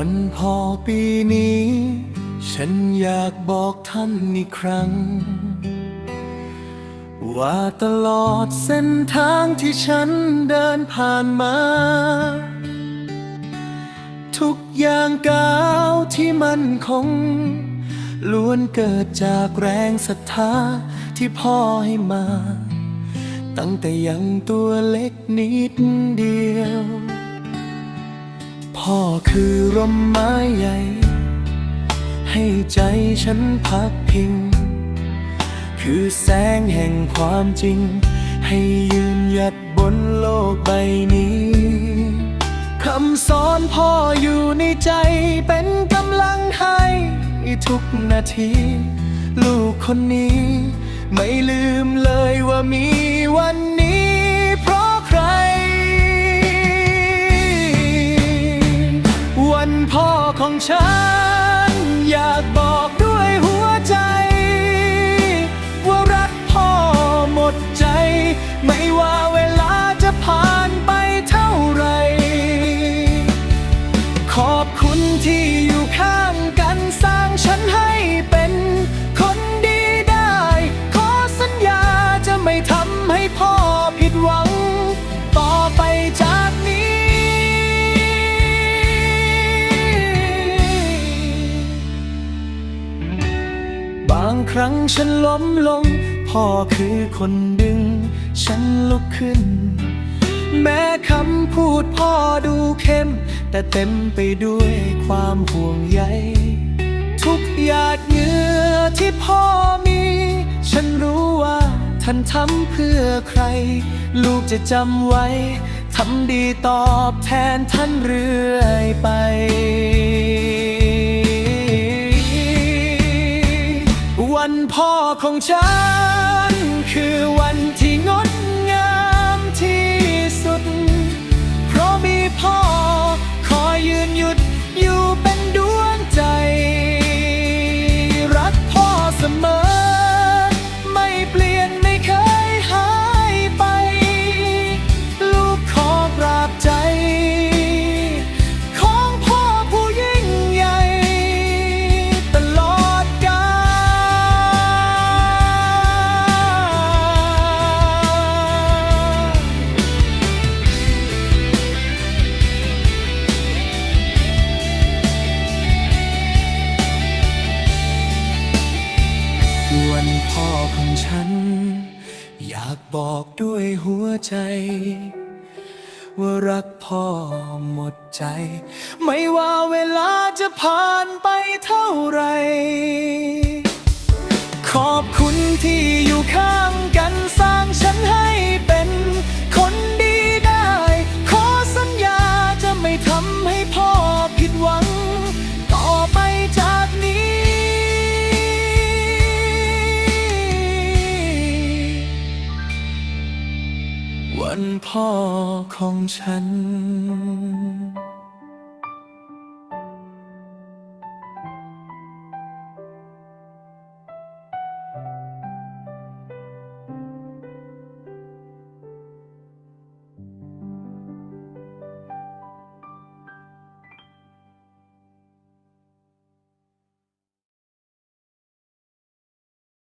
วันพ่อปีนี้ ฉันอยากบอกท่านอีกครั้ง ว่าตลอดเส้นทางที่ฉันเดินผ่านมา ทุกอย่างก้าวที่มันคง ล้วนเกิดจากแรงศรัทธาที่พ่อให้มา ตั้งแต่ยังตัวเล็กนิดเดียว พ่อคือร่มไม้ใหญ่ ให้ใจฉันพักพิง คือแสงแห่งความจริง ให้ยืนหยัดบนโลกใบนี้คำสอนพ่ออยู่ในใจเป็นกำลังให้ทุกนาที ลูกคนนี้ ไม่ลืมเลยว่ามี ของฉัน อยากบอกด้วยหัวใจ ว่ารักพ่อหมดใจ ไม่ว่าเว ครั้งฉันล้มลง พ่อคือคนดึง ฉันลุกขึ้น แม้คำพูดพ่อดูเข้ม แต่เต็มไปด้วยความห่วงใย ทุกหยาดเหงื่อที่พ่อมี ฉันรู้ว่าท่านทำเพื่อใคร ลูกจะจำไว้ทำดีตอบแทนท่านเรื่อยไป พ่อของฉัน คือวันที่ วนพ่อของฉัน อยากบอกด้วยหัวใจ ว่ารักพ่อหมดใจ ไม่ว่าเวลาจะผ่านไปเท่าไหรขอบคุณที่อยู่ข้างกันสา พ่อของฉัน